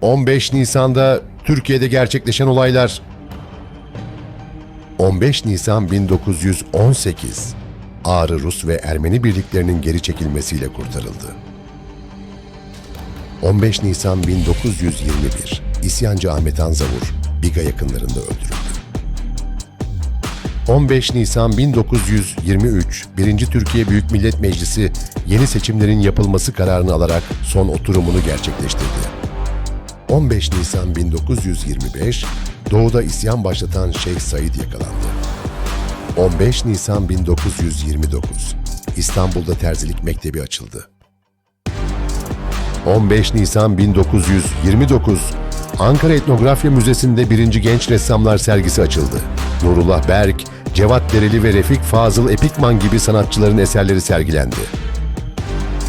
15 Nisan'da Türkiye'de gerçekleşen olaylar 15 Nisan 1918 Ağrı Rus ve Ermeni birliklerinin geri çekilmesiyle kurtarıldı. 15 Nisan 1921 İsyancı Ahmet Anzavur Biga yakınlarında öldürüldü. 15 Nisan 1923 1. Türkiye Büyük Millet Meclisi yeni seçimlerin yapılması kararını alarak son oturumunu gerçekleştirdi. 15 Nisan 1925 Doğu'da isyan başlatan Şeyh Said yakalandı. 15 Nisan 1929 İstanbul'da Terzilik Mektebi açıldı. 15 Nisan 1929 Ankara Etnografya Müzesi'nde birinci Genç Ressamlar sergisi açıldı. Nurullah Berk, Cevat Dereli ve Refik Fazıl Epikman gibi sanatçıların eserleri sergilendi.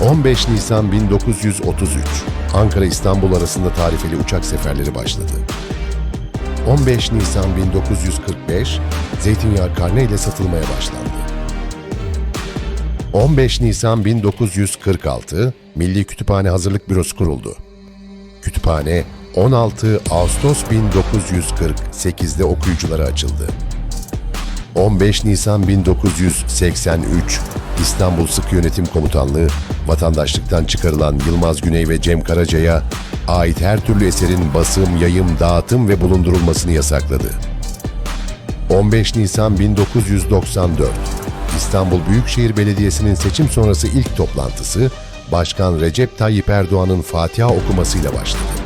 15 Nisan 1933 Ankara-İstanbul arasında tarifeli uçak seferleri başladı. 15 Nisan 1945 zeytinyağı karne ile satılmaya başlandı. 15 Nisan 1946 Milli Kütüphane Hazırlık Bürosu kuruldu. Kütüphane 16 Ağustos 1948'de okuyuculara açıldı. 15 Nisan 1983 İstanbul Sıkı Yönetim Komutanlığı vatandaşlıktan çıkarılan Yılmaz Güney ve Cem Karaca'ya ait her türlü eserin basım, yayım, dağıtım ve bulundurulmasını yasakladı. 15 Nisan 1994 İstanbul Büyükşehir Belediyesi'nin seçim sonrası ilk toplantısı Başkan Recep Tayyip Erdoğan'ın Fatiha okumasıyla başladı.